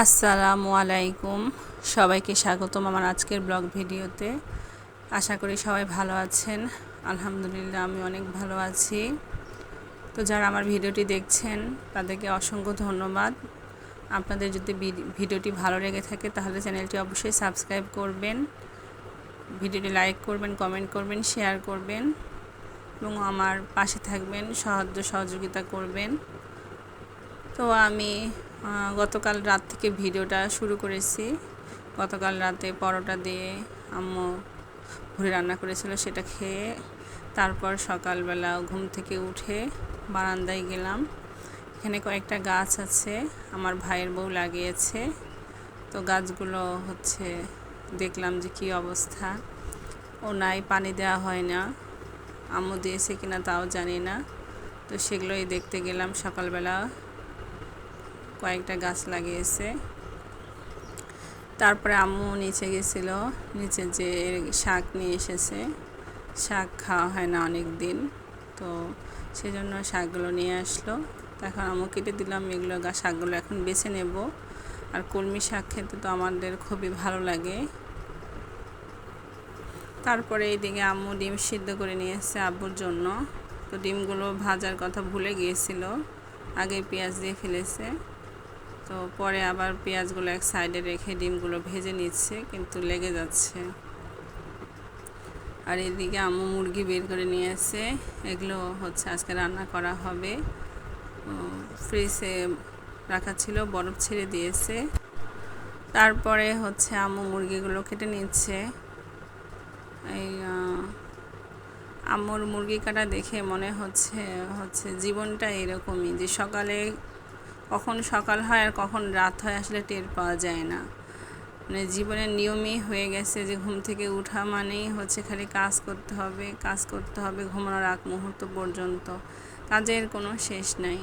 আসসালামু আলাইকুম। সবাইকে স্বাগতম আমার আজকের ব্লগ ভিডিওতে। আশা করি সবাই ভালো আছেন। আলহামদুলিল্লাহ, আমি অনেক ভালো আছি। তো যারা আমার ভিডিওটি দেখছেন, তাদেরকে অসংখ্য ধন্যবাদ। আপনাদের যদি ভিডিওটি ভালো লেগে থাকে, তাহলে চ্যানেলটি অবশ্যই সাবস্ক্রাইব করবেন। ভিডিওটি লাইক করবেন, কমেন্ট করবেন, শেয়ার করবেন এবং আমার পাশে থাকবেন, সাহায্য সহযোগিতা করবেন। তো আমি গতকাল রাত থেকে ভিডিওটা শুরু করেছি। গতকাল রাতে পরোটা দিয়ে আম্মু ভুড়ি রান্না করেছিল সেটা খেয়ে তারপর সকালবেলা ঘুম থেকে উঠে বারান্দায় গেলাম। এখানে কয়েকটা গাছ আছে, আমার ভাইয়ের বউ লাগিয়েছে। তো গাছগুলো হচ্ছে দেখলাম যে কি অবস্থা। ও নাই, পানি দেওয়া হয় না। আম্মু দিয়েছে কিনা তাও জানি না। তো সেগুলোই দেখতে গেলাম সকালবেলা। কয়েকটা গাছ লাগিয়েছে। তারপরে আম্মু নিচে গেছিল, নিচে যে শাক নিয়ে এসেছে। শাক খাওয়া হয় না অনেক দিন তো সেজন্য শাকগুলো নিয়ে আসলো। এখন আম্মু কেটে দিলাম এগুলো শাকগুলো এখন বেছে নেব। আর কলমি শাক খেতে তো আমাদের খুবই ভালো লাগে। তারপরে এইদিকে আম্মু ডিম সিদ্ধ করে নিয়ে এসছে আব্বুর জন্য। তো ডিমগুলো ভাজার কথা ভুলে গিয়েছিল, আগে পেঁয়াজ দিয়ে ফেলেছে। তো পরে আবার পেঁয়াজগুলো এক সাইডে রেখে ডিমগুলো ভেজে নিচ্ছে, কিন্তু লেগে যাচ্ছে। আর এদিকে আম্মু মুরগি বের করে নিয়ে এসে এগুলো হচ্ছে আজকে রান্না করা হবে। ফ্রিজে রাখা ছিল, বরফ ছেড়ে দিয়েছে। তারপরে হচ্ছে আম্মু মুরগিগুলো কেটে নিচ্ছে। এই আম্মুর মুরগি কাটা দেখে মনে হচ্ছে হচ্ছে জীবনটা এরকমই যে সকালে কখন সকাল হয় আর কখন রাত হয় আসলে টের পাওয়া যায় না। মানে জীবনের নিয়মই হয়ে গেছে যে ঘুম থেকে উঠা মানেই হচ্ছে খালি কাজ করতে হবে, কাজ করতে হবে ঘুমানোর আগ মুহূর্ত পর্যন্ত। কাজের কোনো শেষ নাই।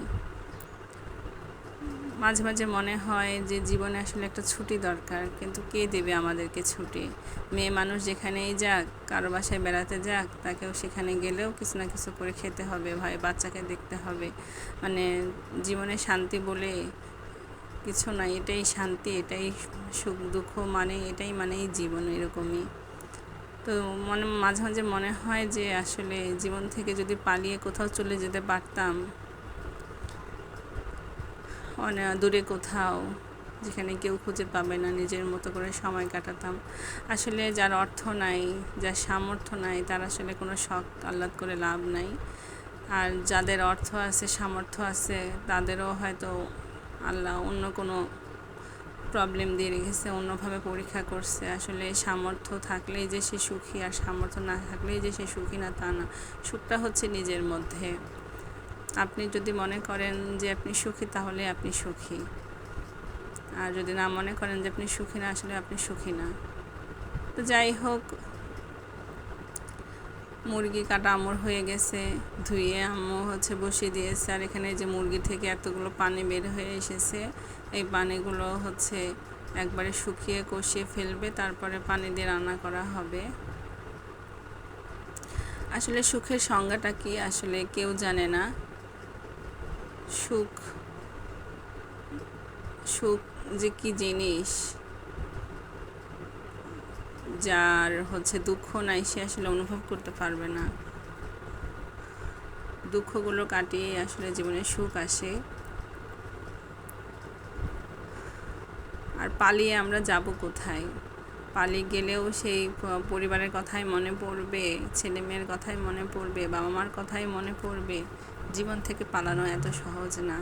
মাঝে মাঝে মনে হয় যে জীবনে আসলে একটা ছুটি দরকার, কিন্তু কে দেবে আমাদেরকে ছুটি? মেয়ে মানুষ যেখানেই যাক, কারও বাসায় বেড়াতে যাক, তাকেও সেখানে গেলেও কিছু না কিছু করে খেতে হবে, ভাই বাচ্চাকে দেখতে হবে। মানে জীবনে শান্তি বলে কিছু নাই, এটাই শান্তি, এটাই সুখ দুঃখ মানে এটাই মানেই জীবন এরকমই। তো মনে, মাঝে মাঝে মনে হয় যে আসলে জীবন থেকে যদি পালিয়ে কোথাও চলে যেতে পারতাম দূরে কোথাও যেখানে কেউ খুঁজে পাবে না, নিজের মতো করে সময় কাটাতাম। আসলে যার অর্থ নাই, যার সামর্থ্য নাই, তার আসলে কোনো শখ আহ্লাদ করে লাভ নাই। আর যাদের অর্থ আছে, সামর্থ্য আছে, তাদেরও হয়তো আল্লাহ অন্য কোনো প্রবলেম দিয়ে রেখেছে, অন্যভাবে পরীক্ষা করছে। আসলে সামর্থ্য থাকলেই যে সে সুখী, আর সামর্থ্য না থাকলেই যে সে সুখী না, তা না। সুখটা হচ্ছে নিজের মধ্যে। আপনি যদি মনে করেন যে আপনি সুখী, তাহলে আপনি সুখী। আর যদি না মনে করেন যে আপনি সুখী না, আসলে আপনি সুখী না। তো যাই হোক, মুরগি কাটা আমর হয়ে গেছে, ধুয়ে আম্মু হচ্ছে বসিয়ে দিয়েছে। আর এখানে যে মুরগি থেকে এতগুলো পানি বের হয়ে এসেছে, এই পানিগুলো হচ্ছে একবারে শুকিয়ে কষিয়ে ফেলবে, তারপরে পানি দিয়ে রান্না করা হবে। আসলে সুখের সংজ্ঞাটা কি? আসলে কেউ জানে না। সুখ সুখ যে কি জিনিস? যার হচ্ছে দুঃখ নাই, সে আসলে অনুভব করতে পারবে না। দুঃখগুলো কাটিয়ে আসলে জীবনে সুখ আসে। আর পালিয়ে আমরা যাব কোথায়? পালিয়ে গেলেও সেই পরিবারের কথাই মনে পড়বে ছেলে মেয়ের কথাই মনে পড়বে বাবা মার কথাই মনে পড়বে। জীবন থেকে পালানো এত সহজ না।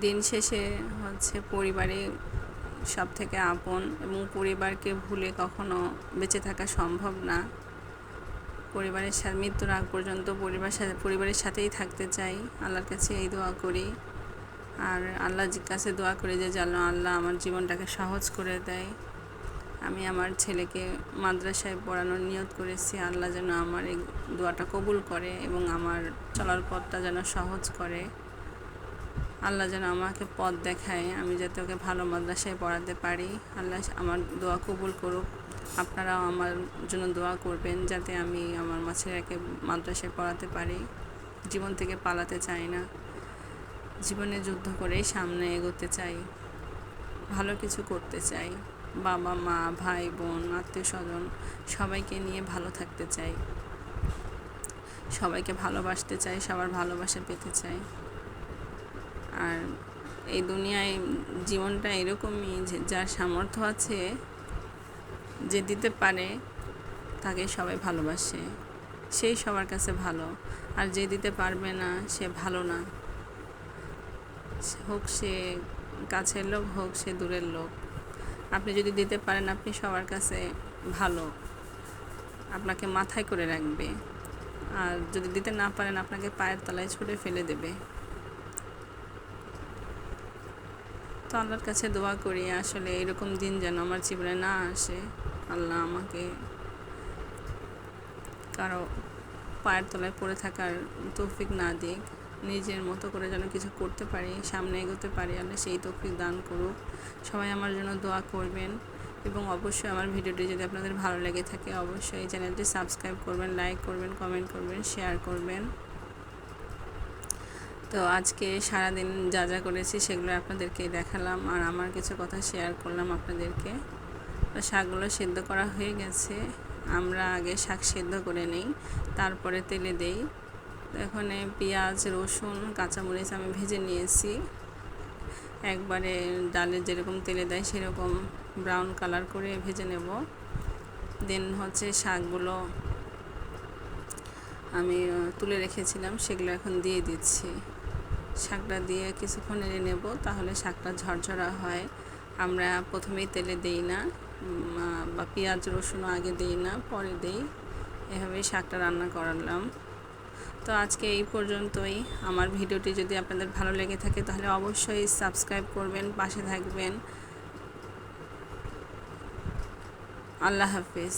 দিন শেষে হচ্ছে পরিবারে সব থেকে আপন এবং পরিবারকে ভুলে কখনো বেঁচে থাকা সম্ভব না। পরিবারের সাথে মৃত্যুর আগ পর্যন্ত পরিবার সাথে পরিবারের সাথেই থাকতে চাই। আল্লাহর কাছে এই দোয়া করি। আর আল্লাহ কাছে দোয়া করি যে যেন আল্লাহ আমার জীবনটাকে সহজ করে দেয়। আমি আমার ছেলেকে মাদ্রাসায় পড়ানোর নিয়ত করেছি। আল্লাহ যেন আমার এই দোয়াটা কবুল করে এবং আমার চলার পথটা যেন সহজ করে। আল্লাহ যেন আমাকে পথ দেখায়, আমি যাতে ওকে ভালো মাদ্রাসায় পড়াতে পারি। আল্লাহ আমার দোয়া কবুল করুক। আপনারাও আমার জন্য দোয়া করবেন যাতে আমি আমার ছেলেকে মাদ্রাসায় পড়াতে পারি। জীবন থেকে পালাতে চাই না। জীবনে যুদ্ধ করেই সামনে এগোতে চাই। ভালো কিছু করতে চাই। বাবা, মা, ভাই, বোন আত্মীয় স্বজন সবাইকে নিয়ে ভালো থাকতে চাই। সবাইকে ভালোবাসতে চাই, সবার ভালোবাসা পেতে চাই। আর এই দুনিয়ায় জীবনটা এরকমই যে যার সামর্থ্য আছে যে দিতে পারে, তাকে সবাই ভালোবাসে। সেই সবার কাছে ভালো। আর যে দিতে পারবে না, সে ভালো না। হোক সে কাছের লোক, হোক সে দূরের লোক। আপনি যদি দিতে পারেন, আপনি সবার কাছে ভালো। আপনাকে মাথায় করে রাখবে। আর যদি দিতে না পারেন, আপনাকে পায়ের তলায় ছুটে ফেলে দেবে। তো আল্লাহর কাছে দোয়া করি, আসলে এরকম দিন যেন আমার জীবনে না আসে। আল্লাহ আমাকে কারও পায়ের তলায় পড়ে থাকার তৌফিক না দিক। নিজের মতো করে যেন কিছু করতে পারি, সামনে এগোতে পারি, আল্লাহ সেই তৌফিক দান করুক। সবাই আমার জন্য দোয়া করবেন এবং অবশ্যই আমার ভিডিওটি যদি আপনাদের ভালো লেগে থাকে, অবশ্যই এই চ্যানেলটি সাবস্ক্রাইব করবেন, লাইক করবেন, কমেন্ট করবেন, শেয়ার করবেন। তো আজকে সারাদিন যা যা করেছি সেগুলো আপনাদেরকে দেখালাম আর আমার কিছু কথা শেয়ার করলাম আপনাদেরকে। শাকগুলো সেদ্ধ করা হয়ে গেছে, আমরা আগে শাক সেদ্ধ করে নিই, তারপরে তেলে দেই। এখানে পেঁয়াজ, রসুন, কাঁচামরিচ আমি ভেজে নিয়েছি। একবারে ডালে যেরকম তেলে দেয় সেরকম ব্রাউন কালার করে ভেজে নেব। দেন হচ্ছে শাকগুলো আমি তুলে রেখেছিলাম, সেগুলো এখন দিয়ে দিচ্ছি। শাকটা দিয়ে কিছুক্ষণ এনে নেব, তাহলে শাকটা ঝরঝরা হয়। আমরা প্রথমেই তেলে দেই না বা পেঁয়াজ রসুন আগে দিই না, পরে দিই। এভাবেই শাকটা রান্না করালাম। তো আজকে এই পর্যন্তই। আমার ভিডিওটি যদি আপনাদের ভালো লেগে থাকে তাহলে অবশ্যই সাবস্ক্রাইব করবেন, পাশে থাকবেন। আল্লাহ হাফিজ।